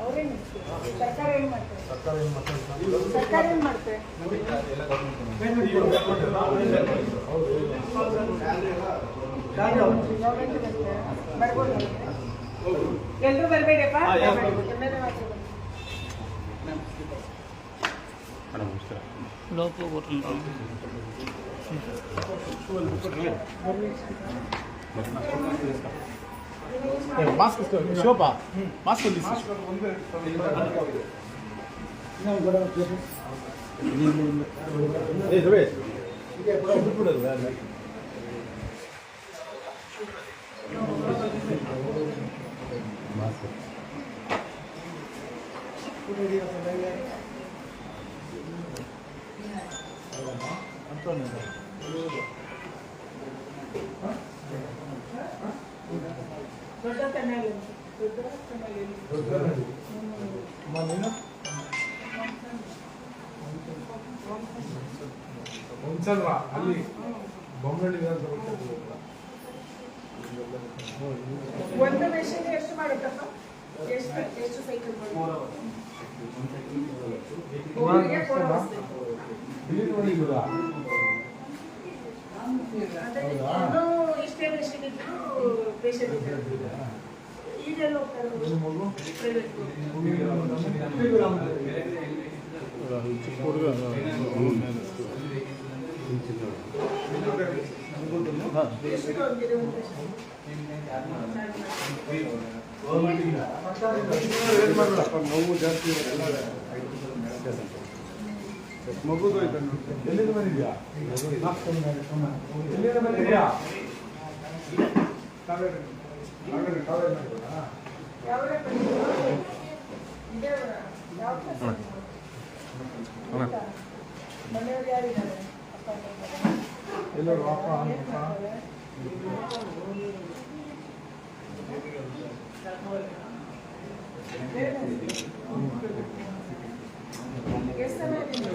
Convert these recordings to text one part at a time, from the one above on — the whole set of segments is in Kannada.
ಅವ್ರೇನು ಸರ್ಕಾರ ಏನು ಮಾಡ್ತಾರೆ ಸರ್ಕಾರ ಏನು ಮಾತಾಡ್ತಾರೆ ಸರ್ಕಾರ ಏನು ಮಾಡ್ತಾರೆ ಗೌರ್ಮೆಂಟ್ ಬರುತ್ತೆ ಬರ್ಬೋದು ಎಲ್ಲರೂ ಬರಬೇಡಪ್ಪ ಎಲ್ಲರೂ ಮಾತ್ರ మాస్క్ శోభ మాస్క్ అంతా ಅಲ್ಲಿ ಬೊಮ್ಮನಹಳ್ಳಿ ವಿಧಾನಸಭೆ ಒಂದು ಮೆಷಿನ್ ಎಷ್ಟು ಮಾಡುತ್ತಪ್ಪ ಎಷ್ಟು ಎಷ್ಟು ಸೈಕಲ್ four ಈಗೆಲ್ಲ ಹೋಗ್ತಾರೆ ನೋವು ಜಾಸ್ತಿ ಮಗುದು ಎಲ್ಲಿಂದ ಬಂದಿದ್ಯಾ? ಎಲ್ಲಿಂದ ಬಂದಿದ್ಯಾ? ಎಲ್ಲರೂ ಅಪ್ಪ ಅಮ್ಮ ಎಷ್ಟು ಸಮಯದಿಂದ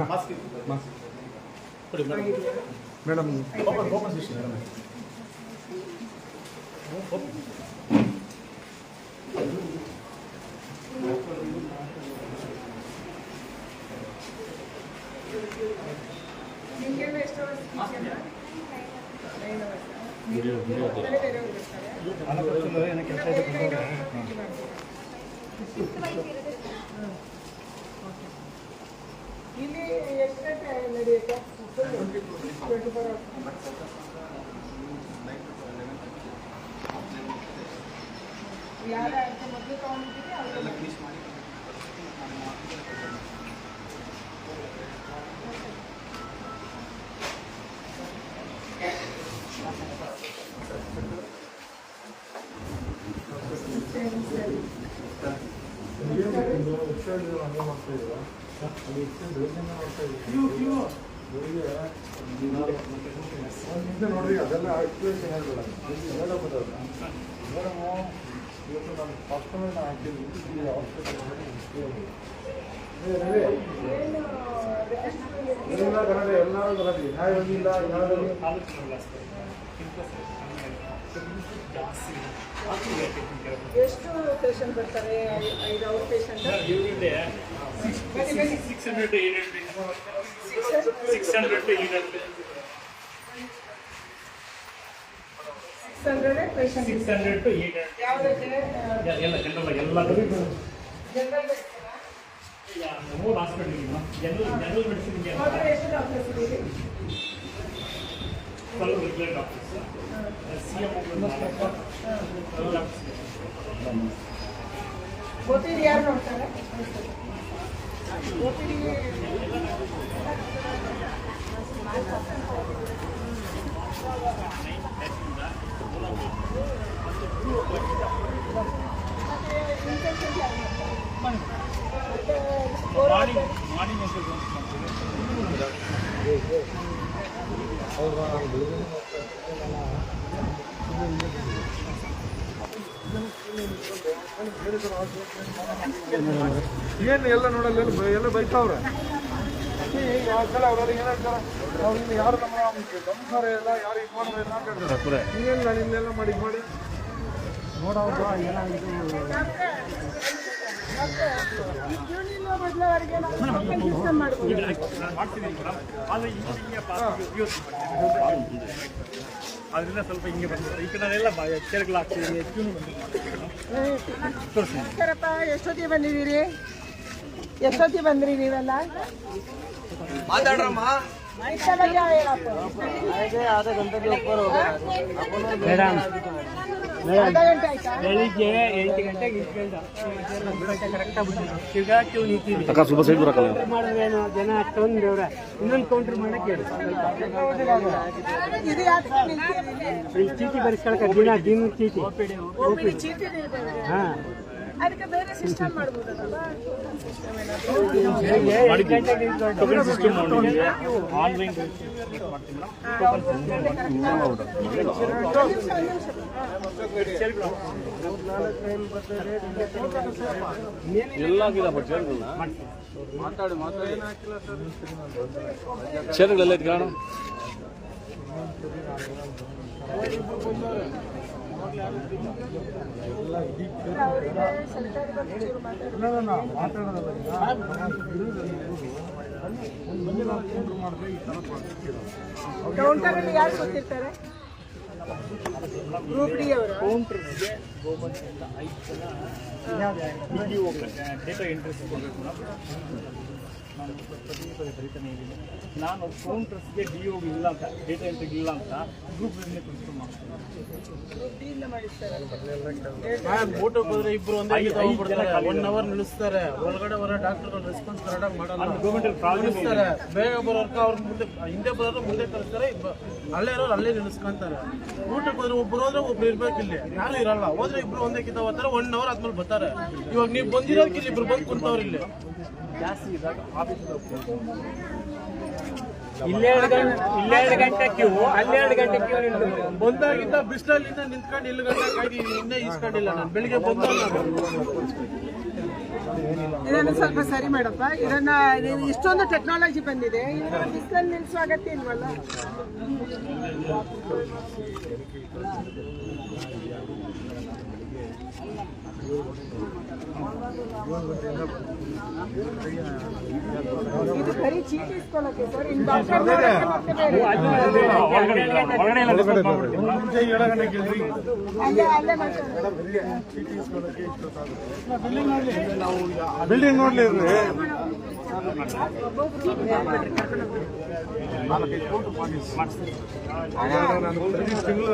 ಮಾಸ್ಕ್ ಮೇಡಮ್. ಓಪನ್ ಓಪನ್ ಇಲ್ಲ, ಬೇರೆ ಕಡೆ ಹೋಗಿ ಮಾಡ್ತೀರಾ? ಹ್ಮ್. ಇಲ್ಲಿ ಎಷ್ಟು ಗಂಟೆ ನಡೆಯುತ್ತೆ ಟ್ವೆಂಟಿ ಫೋರ್ ಯಾರ ಮೊದಲು ತಗೊಂಡಿದ್ದೀರಿ ನೋಡ್ರಿ ಅದೆಲ್ಲ ಆಕ್ಟಿವೇಶನ್ ಹೇಳ್ಬೇಡ ಹೇಳೋಬೋದಲ್ಲ ಮೇಡಮು ಇವತ್ತು ನಾನು ಫಸ್ಟ್ ನಾನು ಹಾಕಿದ್ದೀನಿ ಹಾಸ್ಪಿಟಲ್ ಎಷ್ಟು ಎಲ್ಲ ಕನ್ನಡ ಎಲ್ಲರೂ ಯಾವ ಇಲ್ಲ ಯಾವ್ದು ಎಷ್ಟು ಪೇಷಂಟ್ ಬರ್ತಾರೆ? ಐದು ಅವ್ರ patient six hundred six hundred patient six hundred to eight ಎಲ್ಲ ಜನರಲ್ ಎಲ್ಲ ಜನರಲ್ ಮೂರು ಹಾಸ್ಪಿಟಲ್ ಜನರಲ್ ಜನರಲ್ ಮೆಡಿಸಿನ್ಗೆ ಎಷ್ಟು ಡಾಕ್ಟರ್ಸ್ ಇದ್ದೀರಿ twelve regular doctors C M ಗೊತ್ತಿದ್ದು ಯಾರು ನೋಡ್ತಾರೆ ಗೊತ್ತಿದ್ದು ಮಾರ್ನಿಂಗ್ ಮಾರ್ನಿಂಗ್ ಹೌದಾ ಏನು ಎಲ್ಲ ನೋಡಲ್ಲ ಎಲ್ಲ ಬೈ- ಎಲ್ಲ ಬೈತಾವ್ರೆ ಈಗ ಒಂದ್ಸಲ ಅವ್ರೆಲ್ಲ ಏನ್ ಹೇಳ್ತಾರೆ ನಾವು ಇನ್ನು ಯಾರು ನಮ್ಮ ಸಂಸಾರ ಎಲ್ಲ ಯಾರು ಇದು ಮಾಡೋದು ಇಲ್ಲ ಅಂತ ಹೇಳ್ತಾರೆ ನೀವೇನು ನಾನು ಇನ್ನೆಲ್ಲ ಮಾಡಿ ಇದ್ ಮಾಡಿ ನೋಡೋದು ಏನಾಗಿತ್ತು ಅದರಿಂದ ಸ್ವಲ್ಪ ಹಿಂಗೆ ಬಂದಿದೆ ಈ ಕಡೆ ಎಲ್ಲ ತೋರಿಸಿ ನಮಸ್ಕಾರಪ್ಪ ಎಷ್ಟೊತ್ತಿಗೆ ಬಂದಿದ್ದೀರಿ ಎಷ್ಟೊತ್ತಿಗೆ ಬಂದ್ರಿ ನೀವೆಲ್ಲ ಮಾತಾಡ್ರಮ್ಮ. ಮೇಡಮ್ ಬೆಳಿಗ್ಗೆ ಎಂಟು ಗಂಟೆಗೆ ಕರೆಕ್ಟಾಗಿ ನಿಂತಿದೆ ಸ್ವಲ್ಪ ಸೈಡ್ ಬರಕಲ್ಲ ಮಾಡಿದ್ರೆ ಏನು ಜನ ಅಷ್ಟೊಂದು ದೇವ್ರ ಇನ್ನೊಂದು ಕೌಂಟರ್ ಮಾಡಕ್ಕೆ ಚೀಟಿ ಬರೆಸ್ಕೊಳಕ್ಕೆ ದಿನ ದಿನ ಚೀಟಿ. ಹಾಂ. ಅದಕ್ಕೆ ಬೇರೆ ಸಿಸ್ಟಮ್ ಮಾತಾಡಿ ಚೇರ್ಗಳೆಲ್ಲ ಕಾರಣ ಮಾತಾಡೋದಲ್ಲ ಮಾಡಿದ್ರೆ ಈ ಥರ ಮಾಡ್ತಿದ್ದೀರ ಕೌಂಟರ್ ಅಲ್ಲಿ ಯಾರು ಅವರು ಕೌಂಟರ್ಸ್ಗೆ ಗೋಮಂತ ಐದು ವಿಡಿಯೋ ಡೇಟಾ ಎಂಟ್ರಿ ನಾನು ಪದೇ ಪದೇ ಬರಿತಾನೆ ಇದ್ದೀನಿ. ನಾನು ಕೌಂಟರ್ಸ್ಗೆ ಡಿ ಒ ಇಲ್ಲ ಅಂತ ಡೇಟಾ ಎಂಟ್ರಿ ಇಲ್ಲ ಅಂತ ಗ್ರೂಪ್ ಮಾಡ್ತೀನಿ. ಡಿ ಇಂದ ಮಾಡಿರ್ತಾರೆ ಊಟಕ್ಕೆ ಹೋದ್ರೆ ಇಬ್ರು ಒಂದೇ ಒನ್ ಅವರ್ ನಿಲ್ಲಿಸ್ತಾರೆ. ಒಳಗಡೆ ಬರೋ ಡಾಕ್ಟರ್ ರೆಸ್ಪಾನ್ಸ್ ಕರೆಕ್ಟಾಗಿ ಮಾಡಲ್ಲ. ಗೌರ್ಮೆಂಟ್ ಪ್ರಾಬ್ಲಮ್ ನಿಲ್ಲಿಸ್ತಾರೆ. ಬೇಗ ಬರೋರ್ಕ ಅವ್ರ ಮುಂದೆ ಹಿಂದೆ ಬರೋರು ಮುಂದೆ ಕಳಿಸ್ತಾರೆ ಅಲ್ಲೇ ಇರೋರು ಅಲ್ಲೇ ನಿಲ್ಲಿಸ್ಕೊಂತಾರೆ. ಊಟಕ್ಕೆ ಹೋದ್ರೆ ಒಬ್ರು ಹೋದ್ರೆ ಒಬ್ರು ಇರ್ಬೇಕು ಇಲ್ಲಿ. ಯಾರು ಇರಲ್ಲ. ಹೋದ್ರೆ ಇಬ್ರು ಒಂದೇ ಕಿತ್ತ ಹೋಗ್ತಾರೆ ಒನ್ ಅವರ್ ಆದ್ಮೇಲೆ ಬರ್ತಾರೆ. ಇವಾಗ ನೀವು ಬಂದಿರೋದಕ್ಕೆ ಇಲ್ಲಿ ಇಬ್ರು ಬಂದು ಕುಂತವ್ರು ಇಲ್ಲಿ. ಜಾಸ್ತಿ ಗಂಟೆ ಗಂಟೆ ಕ್ಯೂ ಅಲ್ಲೆರಡು ಗಂಟೆ ಕ್ಯೂ ನಿಂತು ಬಂದಾಗಿಂದ ಬಿಸಿಲಲ್ಲಿಂದ ನಿಂತ್ಕೊಂಡು ಇಲ್ಲಿ ಗಂಟೆ ಕಾಯ್ದು ಇನ್ನೇ ಈಸ್ಕೊಂಡಿಲ್ಲ ನಾನು. ಬೆಳಿಗ್ಗೆ ಬಂದ ಇದನ್ನು ಸ್ವಲ್ಪ ಸರಿ ಮಾಡಪ್ಪ ಇದನ್ನ ಇದು ಇಷ್ಟೊಂದು ಟೆಕ್ನಾಲಜಿ ಬಂದಿದೆ ಬಿಸಿಲಲ್ಲಿ ನಿಲ್ಲಿಸುವ ಅಗತ್ಯ ಇಲ್ವಲ್ಲ ಇದು ಬರೀ ಚೀಟಿ ಇಸ್ಕೊಳ್ಳೋಕೆ ಸರ್ ಇನ್ನು ಡಾಕ್ಟರ್ ಮತ್ತೆ ಬೇರೆ ಅಲ್ಲೇ ಅಲ್ಲೇ ಮಾತಾಡೋದು ಬಿಲ್ಡಿಂಗ್ ನೋಡ್ಲಿ ಇರ್ರಿ ನಾನು ಪ್ರತಿ ತಿಂಗಳು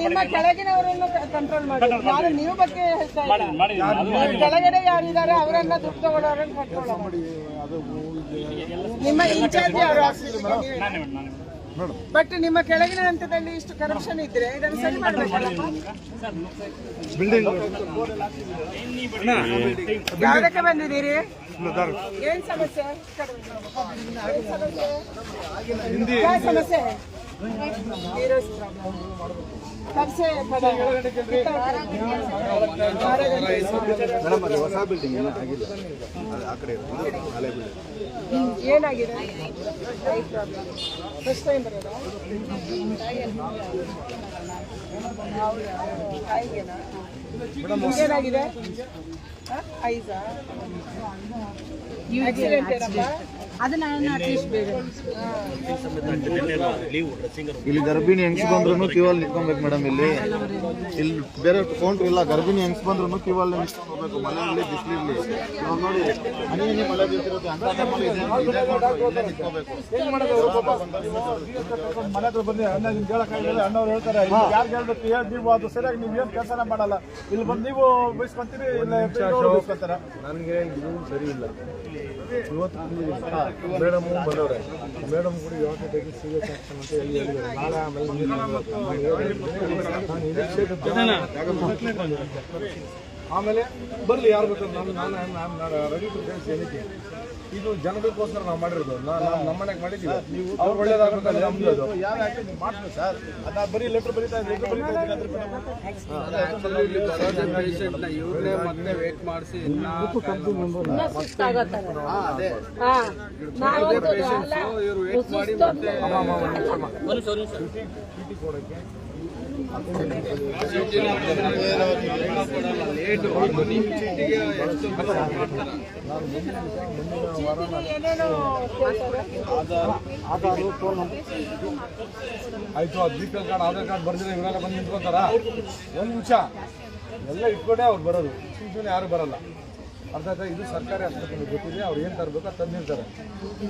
ನಿಮ್ಮ ಕೆಳಗಿನವರನ್ನು ಕಂಟ್ರೋಲ್ ಮಾಡಿ. ನಾನು ನೀವು ಬಗ್ಗೆ ಹೇಳ್ತಾ ಇಲ್ಲ. ಕೆಳಗಡೆ ಯಾರಿದ್ದಾರೆ ಅವರನ್ನ ದುಡ್ಡು ತಗೊಳ್ಳೋರನ್ನ ಕಂಟ್ರೋಲ್ ಮಾಡಿ. ನಿಮ್ಮ ಇನ್ಚಾರ್ಜ್ ಯಾರು? ಬಟ್ ನಿಮ್ಮ ಕೆಳಗಿನ ಹಂತದಲ್ಲಿ ಇಷ್ಟು ಕರಪ್ಷನ್ ಇದ್ರೆ ಇದನ್ನು ಸರಿ ಮಾಡ್ಬೇಕಲ್ಲಪ್ಪ ಬಿಲ್ಡಿಂಗ್ ಯಾವ್ದಕ್ಕೆ ಬಂದಿದ್ದೀರಿ? ಏನ್ ಸಮಸ್ಯೆ? ಸಮಸ್ಯೆ? ಸಮಸ್ಯೆ ಮೇಡಮ್ ಅದು ಹೊಸ ಬಿಲ್ಡಿಂಗ್ ಏನೂ ಆಗಿಲ್ಲ ಅದು ಆ ಕಡೆ ಇರೋದು, ಹಳೆ ಬಿಲ್ಡಿಂಗ್ ಏನಾಗಿದೆ? First time ಐಸಾ? ಆಕ್ಸಿಡೆಂಟ್ ಏನಪ್ಪ? ಇಲ್ಲಿ ಗರ್ಭಿಣಿ ಹೆಂಗ್ಸ್ ಬಂದ್ರು ಕ್ಯೂವಲ್ಲಿ ನಿಂತ್ಕೊಬೇಕು ಮೇಡಮ್ ಇಲ್ಲಿ. ಇಲ್ಲಿ ಬೇರೆ ಕೌಂಟ್ರ್ ಇಲ್ಲ ಗರ್ಭಿಣಿ ಹೆಂಗ್ಸ್ ಬಂದ್ರು ಕ್ಯೂವಲ್ಲಿ ನಿಂತ್ಕೊಬೇಕು ಮನೆಯಲ್ಲಿ ಮಳೆಯಲ್ಲಿ ಬಿಸಿಲಿರ್ಲಿ. ಇವಾಗ ನೋಡಿ ಹನಿ ಹನಿ ಮಳೆ ಬೀಳ್ತಿರುತ್ತೆ ಅಂತ ನಿಂತ್ಕೋಬೇಕು. ಮನೆ ಹತ್ರ ಬಂದು ಅಣ್ಣ ನಿಮ್ಗೆ ಹೇಳಕ್ಕಾಗಿಲ್ಲ ಅಣ್ಣವ್ರು ಹೇಳ್ತಾರೆ ಯಾರು ಹೇಳ್ಬೇಕು? ಹೇಳಿ ನೀವು ಅದು ಸರಿಯಾಗಿ ನೀವು ಏನು ಕೆಲಸನ ಮಾಡಲ್ಲ. ಇಲ್ಲಿ ಬಂದು ನೀವು ಬಯಸ್ಕೊಂತೀರಿ ಇಲ್ಲ ನನಗೆ ಇದು ಸರಿ ಇಲ್ಲ. ಇವತ್ತು ಮೇಡಮ್ ಬಂದವ್ರೆ. ಮೇಡಮ್ ಕೂಡ ಯಾವತ್ತೇ ತೆಗೆದು ಸೀರಿಯಸ್ ಆಕ್ಷನ್ ಅಂತ ಹೇಳಿ ಹೇಳಿದ್ದಾರೆ. ನಾಳೆ ಆಮೇಲೆ ನೀನು ಆಮೇಲೆ ಬರಲಿ ಯಾರು ಬೇಕಾದ್ರೆ ನಾನು ನಾನು ನಾನು ನಾನು ರೆಡಿ ಟು ಫೇಸ್ ಎನಿಥಿಂಗ್ ಇದು ಜನಗಳಿಗೋಸ್ಕರ ನಾವು ಮಾಡಿರೋದು. ನಾನು ನಮ್ಮ ಮನೆಗೆ ಮಾಡಿದ್ದೀವಿ. ಅವ್ರು ಒಳ್ಳೇದಾಗಬೇಕಲ್ಲ ನಮ್ಮದು ಅದು ಯಾರು ಯಾಕೆ ನೀವು ಮಾಡ್ತೀವಿ ಸರ್? ಅದ ಬರೀ ಲೆಟರ್ ಬರೀತಾ ಲೆಟರ್ ಬರೀತಾ ಇವ್ರನ್ನೇ ಮತ್ತೆ ವೇಟ್ ಮಾಡಿಸಿ ಇವ್ರು ವೇಟ್ ಮಾಡಿ ಮತ್ತೆ ಚೀಟಿಗೆ ಎಷ್ಟು ಮಾಡ್ತಾರೆ ಆಯ್ತು B P L card, Aadhaar card ಬರ್ದಿಲ್ಲ ಇವರೆಲ್ಲ ಬಂದು ನಿಂತ್ಕೊಂತಾರ? ಒಂದು ನಿಮಿಷ. ಎಲ್ಲ ಇಟ್ಕೊಂಡೆ ಅವ್ರು ಬರೋದು. ಸುಮ್ಮನೆ ಯಾರು ಬರಲ್ಲ. ಅರ್ಥ ಇದು ಸರ್ಕಾರಿ ಆಸ್ಪತ್ರೆ ಗೊತ್ತಿದೆ, ಅವ್ರು ಏನು ತರಬೇಕು ಅದು ತಂದಿರ್ತಾರೆ.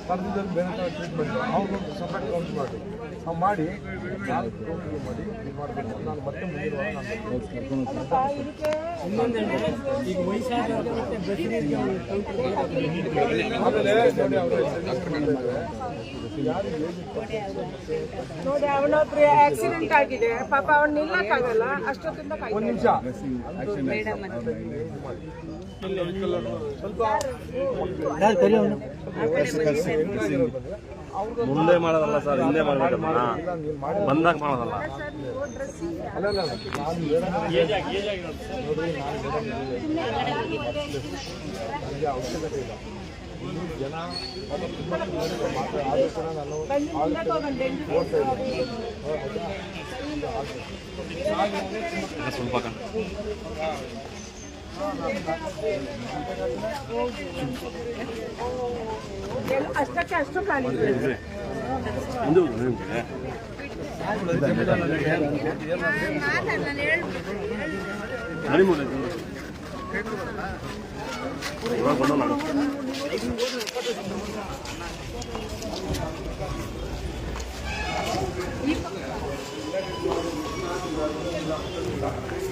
ತಂದಿದ್ದಲ್ಲಿ ಬೇರೆ ಟ್ರೀಟ್ಮೆಂಟ್ ಅವ್ರಿಗೊಂದು ಸಪ್ರೇಟ್ ಕೌಂಟ್ ಮಾಡಿ ನಾವು ಮಾಡಿ ನಾಲ್ಕು ಕೌಂಟ್ ಮಾಡಿ ಇದು ಮಾಡಬೇಕು. ನಾನು ಮತ್ತೆ ಮುಂದಿನ ವಾರ ನಾನು ಈಗ ವಯಸ್ಸಾದವ್ರಿಗೆ ಮತ್ತೆ ಬಸ್ರಿಗೆ ಆಮೇಲೆ ನೋಡಿ ಅವರು ನೋಡಿ ಆಕ್ಸಿಡೆಂಟ್ ಆಗಿದೆ. ಪಾಪ ಅವ್ನು ನಿಲ್ಲಕ್ಕಾಗಲ್ಲ. ಅಷ್ಟೊತ್ತಿಂದ ಒಂದ್ ಒಂದು ನಿಮಿಷ. ಮುಂದೆ ಮಾಡೋದಲ್ಲ ಸರ್ ಹಿಂದೆ ಮಾಡಬೇಕಲ್ಲ ಬಂದಾಗ ಮಾಡೋದಲ್ಲ. ಅವಶ್ಯಕತೆ ಎಲ್ಲ- ಅಷ್ಟಕ್ಕೆ ಅಷ್ಟು ಖಾಲಿ ಇದು ನಿಮ್ಗೆ ಮನೆ ಮುಂದೆ ಇವಾಗ ಬಂದಲ್ಲ ಅವ್ರಿಗೆಲ್ಲ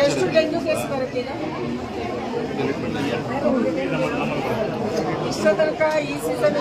ಎಷ್ಟು ಡೆಂಗ್ಯೂ ಕೇಸ್ ಬರುತ್ತೀಗ ಇಷ್ಟ ತನಕ ಈ ಸೀಸನ್